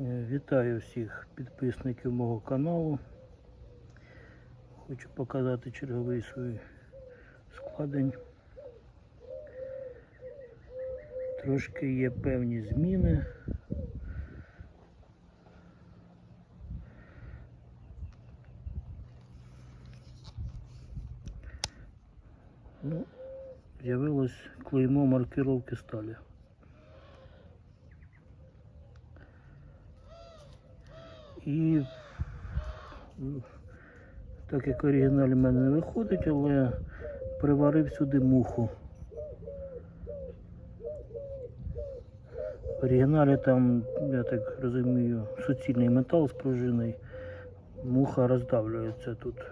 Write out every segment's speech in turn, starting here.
Е, Вітаю всіх підписників мого каналу. Хочу показати черговий свій складень. Трошки є певні зміни. Ну, з'явилось клеймо маркировки сталі. І так як оригіналі в мене не виходить, але приварив сюди муху. В оригіналі там, я так розумію, суцільний метал з пружиною. Муха роздавлюється тут.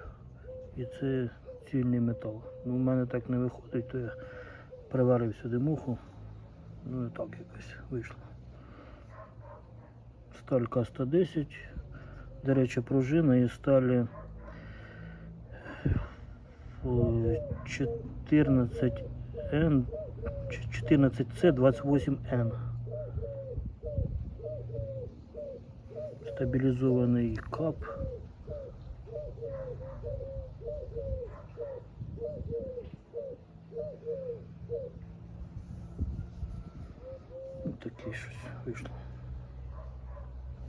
І це цільний метал. Ну, в мене так не виходить, то я приварив сюди муху. Ну і так якось вийшло. Сталька 110. До речі, сталі о, 14N 14C28N. Стабілізований кап. Таке щось вийшло.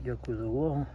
Дякую за увагу.